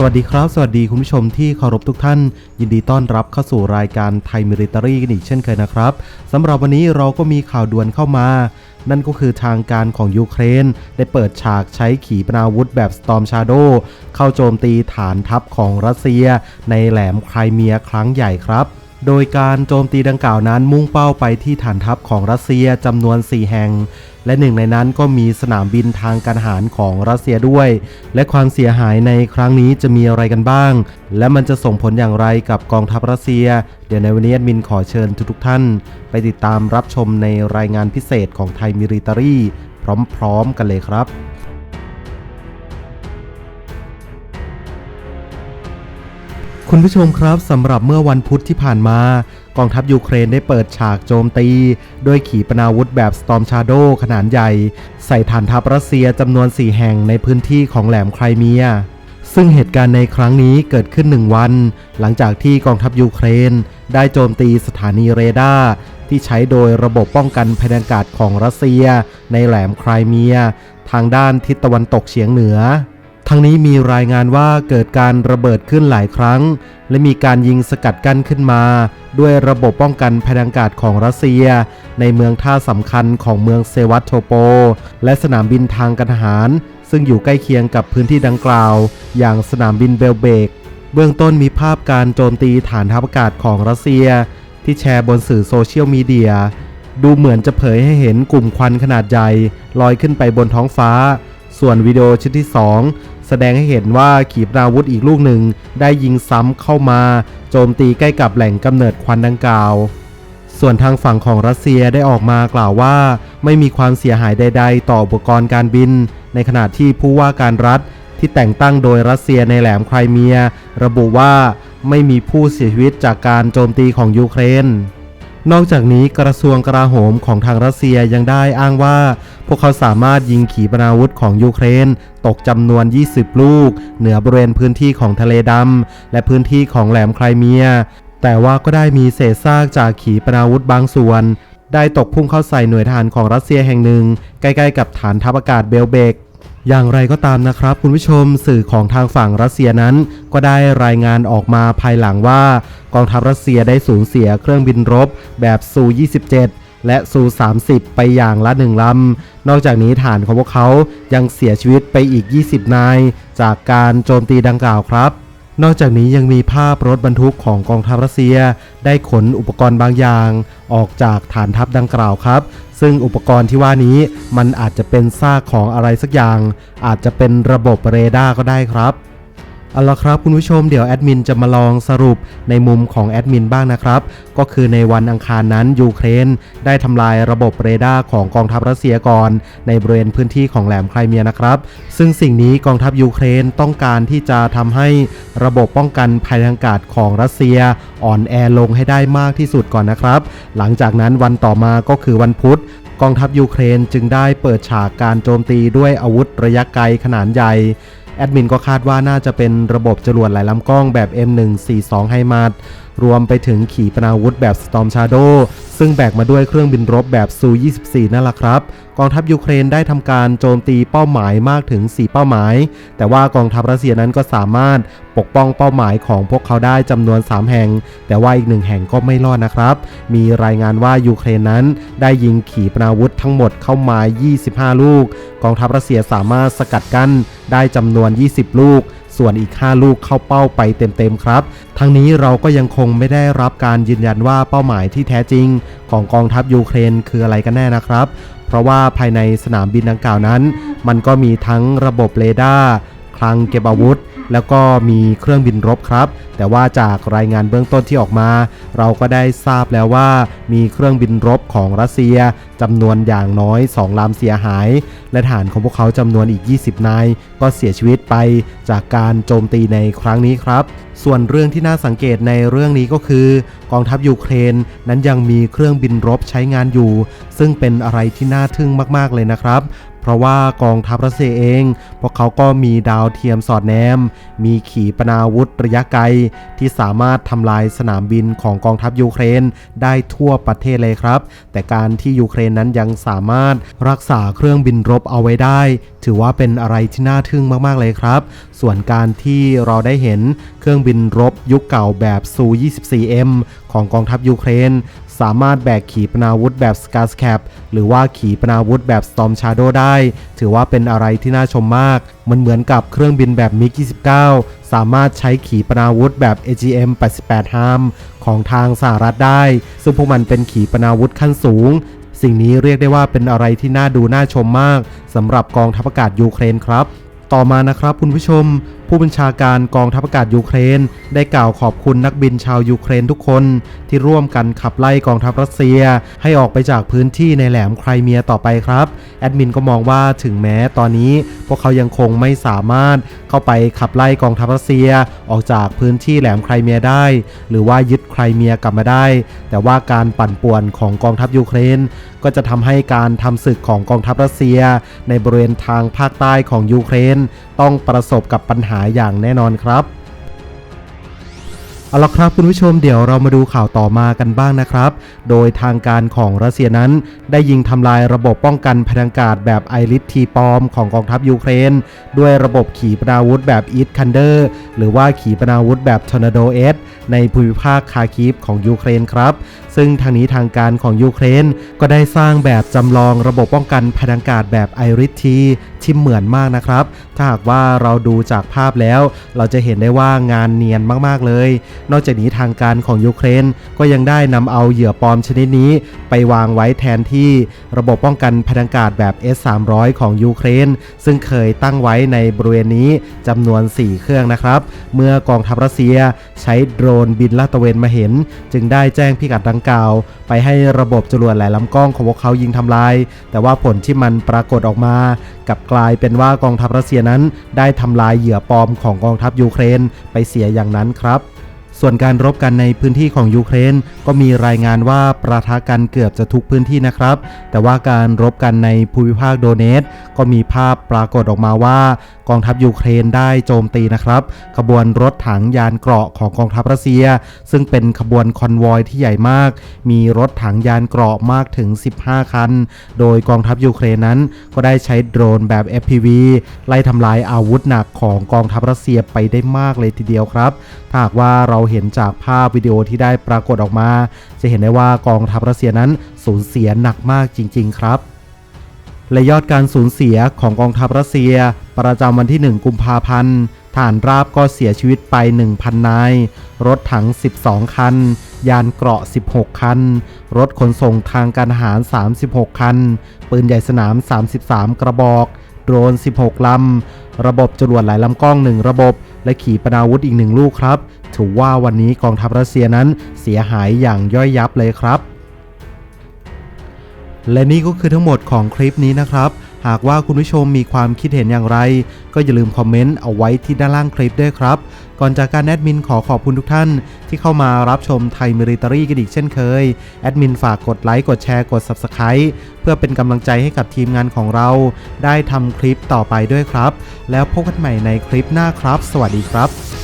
สวัสดีครับ สวัสดีคุณผู้ชมที่เคารพทุกท่าน ยินดีต้อนรับเข้าสู่รายการไทยมิลิตารีกันอีกเช่นเคยนะครับสำหรับวันนี้เราก็มีข่าวด่วนเข้ามา นั่นก็คือทางการของยูเครน ได้เปิดฉากใช้ขีปนาวุธแบบ Storm Shadow เข้าโจมตีฐานทัพของรัสเซีย ในแหลมไครเมียครั้งใหญ่ครับ โดยการโจมตีดังกล่าวนั้นมุ่งเป้าไปที่ฐานทัพของรัสเซียจำนวน 4 แห่ง และหนึ่งในนั้นก็มีสนามบินทางการทหารของรัสเซียด้วย และความเสียหายในครั้งนี้จะมีอะไรกันบ้าง และมันจะส่งผลอย่างไรกับกองทัพรัสเซีย เดี๋ยวในวันนี้มินขอเชิญทุกๆท่าน ไปติดตามรับชมในรายงานพิเศษของไทยมิริตารีพร้อม ๆ กันเลยครับ คุณผู้ชมครับสำหรับเมื่อวันพุธที่ผ่านมา กองทัพยูเครนได้เปิดฉากโจมตี ด้วยขีปนาวุธแบบ Storm Shadow ขนาดใหญ่ ใส่ฐานทัพรัสเซียจำนวน 4 แห่งในพื้นที่ของแหลมไครเมีย ซึ่งเหตุการณ์ในครั้งนี้เกิดขึ้นหนึ่งวัน หลังจากที่กองทัพยูเครน ได้โจมตีสถานีเรดาร์ที่ใช้โดยระบบป้องกันภัยอากาศของรัสเซีย ในแหลมไครเมีย ทางด้านทิศตะวันตกเฉียงเหนือ ทั้งนี้มีรายงานว่าเกิดการระเบิดขึ้นหลายครั้ง และมีการยิงสกัดกั้นขึ้นมา ด้วยระบบป้องกันภัยอากาศของรัสเซีย ในเมืองท่าสำคัญของเมืองเซวัตโทโป และสนามบินทางการทหาร ซึ่งอยู่ใกล้เคียงกับพื้นที่ดังกล่าว อย่างสนามบินเบลเบก เบื้องต้นมีภาพการโจมตีฐานทัพอากาศของรัสเซีย ที่แชร์บนสื่อโซเชียลมีเดียดูเหมือนจะเผยให้เห็นกลุ่มควันขนาดใหญ่ลอยขึ้นไปบนท้องฟ้า ส่วนวิดีโอชิ้นที่ 2 แสดงให้เห็นว่าขีปนาวุธอีกลูกหนึ่งได้ยิงซ้ำเข้ามา โจมตีใกล้กับแหล่งกำเนิดควันดังกล่าว ส่วนทางฝั่งของรัสเซียได้ออกมากล่าวว่า ไม่มีความเสียหายใด ๆ ต่ออุปกรณ์การบิน ในขณะที่ผู้ว่าการรัฐที่แต่งตั้งโดยรัสเซียในแหลมไครเมีย ระบุว่าไม่มีผู้เสียชีวิตจากการโจมตีของยูเครน นอกจากนี้กระทรวงกลาโหมของทางรัสเซียยังได้อ้างว่า พวกเขาสามารถยิงขีปนาวุธของยูเครน ตกจำนวน 20 ลูก เหนือบริเวณพื้นที่ของทะเลดำและพื้นที่ของแหลมไครเมีย แต่ว่าก็ได้มีเศษซากจากขีปนาวุธบางส่วน ได้ตกพุ่งเข้าใส่หน่วยทหารของรัสเซียแห่งหนึ่ง ใกล้ ๆ กับฐานทัพอากาศเบลเบก อย่างไรก็ตามนะครับ คุณผู้ชมสื่อของทางฝั่งรัสเซียนั้น ก็ได้รายงานออกมาภายหลังว่า กองทัพรัสเซียได้สูญเสียเครื่องบินรบแบบซู 27และซู 30 ไปอย่างละหนึ่งลำ นอกจากนี้ฐานของพวกเขายังเสียชีวิตไปอีก 20 นาย จากการโจมตีดังกล่าวครับ นอกจากนี้ยังมีภาพรถบรรทุกของกองทัพรัสเซีย ได้ขนอุปกรณ์บางอย่าง ออกจากฐานทัพดังกล่าวครับ ซึ่งอุปกรณ์ที่ว่านี้มันอาจจะเป็นซากของอะไรสักอย่าง อาจจะเป็นระบบเรดาร์ก็ได้ครับ เอาละครับคุณผู้ชมเดี๋ยวแอดมินจะมาลองสรุปในมุมของแอดมินบ้างนะครับ ก็คือในวันอังคารนั้นยูเครนได้ทำลายระบบเรดาร์ของกองทัพรัสเซียก่อน ในบริเวณพื้นที่ของแหลมไครเมียนะครับ ซึ่งสิ่งนี้กองทัพยูเครนต้องการที่จะทำให้ระบบป้องกันภัยทางอากาศของรัสเซียอ่อนแอลงให้ได้มากที่สุดก่อนนะครับ หลังจากนั้นวันต่อมาก็คือวันพุธกองทัพยูเครนจึงได้เปิดฉากการโจมตีด้วยอาวุธระยะไกลขนาดใหญ่ แอดมินก็คาดว่าน่าจะเป็นระบบจรวดหลายลำกล้องแบบ M142 ไฮมาร์ รวมไปถึงขีปนาวุธแบบ Storm Shadow ซึ่งแบกมาด้วยเครื่องบินรบแบบซู 24 นั่นแหละครับ กองทัพยูเครนได้ทำการโจมตีเป้าหมายมากถึง 4 เป้าหมาย แต่ว่ากองทัพรัสเซียนั้นก็สามารถปกป้องเป้าหมายของพวกเขาได้จำนวน 3 แห่ง แต่ว่าอีกหนึ่งแห่งก็ไม่รอดนะครับ มีรายงานว่ายูเครนนั้นได้ยิงขีปนาวุธทั้งหมดเข้ามา 25 ลูก กองทัพรัสเซียสามารถสกัดกั้นได้จำนวน 20 ลูก ส่วนอีก 5 ลูกเข้าเป้าไปเต็มๆครับ ทั้งนี้เราก็ยังคงไม่ได้รับการยืนยันว่าเป้าหมายที่แท้จริง ของกองทัพยูเครนคืออะไรกันแน่นะครับ เพราะว่าภายในสนามบินดังกล่าวนั้น มันก็มีทั้งระบบเรดาร์คลังเก็บอาวุธ แล้วก็มีเครื่องบินรบครับ แต่ว่าจากรายงานเบื้องต้นที่ออกมา เราก็ได้ทราบแล้วว่า มีเครื่องบินรบของรัสเซียจำนวนอย่างน้อย 2 ลำเสียหาย และฐานของพวกเขาจำนวนอีก 20 นาย ก็เสียชีวิตไปจากการโจมตีในครั้งนี้ครับ ส่วนเรื่องที่น่าสังเกตในเรื่องนี้ก็คือ กองทัพยูเครนนั้นยังมีเครื่องบินรบใช้งานอยู่ ซึ่งเป็นอะไรที่น่าทึ่งมากๆเลยนะครับเพราะว่ากองทัพรัสเซียเอง พวกเขาก็มีดาวเทียมสอดแนม มีขีปนาวุธระยะไกล ที่สามารถทำลายสนามบินของกองทัพยูเครนได้ทั่วประเทศเลยครับ แต่การที่ยูเครนนั้นยังสามารถรักษาเครื่องบินรบเอาไว้ได้ ถือว่าเป็นอะไรที่น่าทึ่งมากๆเลยครับ ส่วนการที่เราได้เห็นเครื่องบินรบยุคเก่าแบบซู 24M ของกองทัพยูเครน สามารถแบกขีปนาวุธแบบ s c a r s c a p หรือว่าขีปนาวุธแบบ Storm Shadow ได้ ถือว่าเป็นอะไรที่น่าชมมาก มันเหมือนกับเครื่องบินแบบ MiG-29 สามารถใช้ขีปนาวุธแบบ AGM-88 HARM ของทางสหรัฐได้ ซึ่งพวกมันเป็นขีปนาวุธขั้นสูงสิ่งนี้เรียกได้ว่าเป็นอะไรที่น่าดูน่าชมมากสำหรับกองทัพอากาศยูเครนครับ ต่อมานะครับคุณผู้ชม ผู้บัญชาการกองทัพอากาศยูเครน ได้กล่าวขอบคุณนักบินชาวยูเครนทุกคน ที่ร่วมกันขับไล่กองทัพรัสเซีย ให้ออกไปจากพื้นที่ในแหลมไครเมียต่อไปครับ แอดมินก็มองว่าถึงแม้ตอนนี้ พวกเขายังคงไม่สามารถเข้าไปขับไล่กองทัพรัสเซีย ออกจากพื้นที่แหลมไครเมียได้ หรือว่ายึดไครเมียกลับมาได้ แต่ว่าการปั่นป่วนของกองทัพยูเครน ก็จะทำให้การทำศึกของกองทัพรัสเซีย ในบริเวณทางภาคใต้ของยูเครน ต้องประสบกับปัญหาอย่างแน่นอนครับเอาละครับคุณผู้ชมเดี๋ยวเรามาดูข่าวต่อมากันบ้างนะครับ โดยทางการของรัสเซียนั้น ได้ยิงทำลายระบบป้องกันพลังกาศแบบไอริสทีปอมของกองทัพยูเครน ด้วยระบบขีปนาวุธแบบอีทคันเดอร์หรือว่าขีปนาวุธแบบทอร์นาโดเอสในภูมิภาคคาคิฟของยูเครนครับ ซึ่งทางนี้ทางการของยูเครนก็ได้สร้างแบบจำลองระบบป้องกันพลังอากาศแบบไอริทีที่เหมือนมากนะครับ ถ้าหากว่าเราดูจากภาพแล้ว เราจะเห็นได้ว่างานเนียนมากๆเลย นอกจากนี้ทางการของยูเครนก็ยังได้นำเอาเหยื่อปลอมชนิดนี้ ไปวางไว้แทนที่ระบบป้องกันพลังอากาศแบบ S300 ของยูเครน ซึ่งเคยตั้งไว้ในบริเวณนี้จำนวน 4 เครื่องนะครับ เมื่อกองทัพรัสเซียใช้โดรนบินลาดตระเวนมาเห็น จึงได้แจ้งพิกัดดังกาว ไปให้ระบบจรวดหลายลำกล้องของพวกเขายิงทำลาย แต่ว่าผลที่มันปรากฏออกมากับกลายเป็นว่ากองทัพรัสเซียนั้น ได้ทำลายเหยื่อปลอมของกองทัพยูเครน ไปเสียอย่างนั้นครับ ส่วนการรบกันในพื้นที่ของยูเครนก็มีรายงานว่าประทะกันเกือบจะทุกพื้นที่นะครับ แต่ว่าการรบกันในภูมิภาคโดเนตก็มีภาพปรากฏออกมาว่ากองทัพยูเครนได้โจมตีนะครับ ขบวนรถถังยานเกราะของกองทัพรัสเซีย ซึ่งเป็นขบวนคอนวอยที่ใหญ่มาก มีรถถังยานเกราะมากถึง 15 คัน โดยกองทัพยูเครนนั้น ก็ได้ใช้โดรนแบบ FPV ไล่ทำลายอาวุธหนักของกองทัพรัสเซียไปได้มากเลยทีเดียวครับ ถ้าหากว่าเราเห็นจากภาพวิดีโอที่ได้ปรากฏออกมา จะเห็นได้ว่ากองทัพรัสเซียนั้นสูญเสียหนักมากจริง ๆ ครับและยอดการสูญเสียของกองทัพรัสเซีย ประจำวันที่ 1 กุมภาพันธ์ฐานราบก็เสียชีวิตไป 1,000 นาย รถถัง 12 คัน ยานเกราะ 16 คัน รถขนส่งทางการทหาร 36 คัน ปืนใหญ่สนาม 33 กระบอก โดรน 16 ลำ ระบบจรวดหลายลำกล้อง 1 ระบบ และขีปนาวุธอีกหนึ่งลูกครับถือว่าวันนี้กองทัพรัสเซียนั้นเสียหายอย่างย่อยยับเลยครับ และนี่ก็คือทั้งหมดของคลิปนี้นะครับ หากว่าคุณผู้ชมมีความคิดเห็นอย่างไร ก็อย่าลืมคอมเมนต์เอาไว้ที่ด้านล่างคลิปด้วยครับ ก่อนจากการแอดมินขอขอบคุณทุกท่าน ที่เข้ามารับชมไทยมิริตรีกันอีกเช่นเคย แอดมินฝากกดไลค์กดแชร์กด Subscribe เพื่อเป็นกำลังใจให้กับทีมงานของเรา ได้ทำคลิปต่อไปด้วยครับ แล้วพบกันใหม่ในคลิปหน้าครับ สวัสดีครับ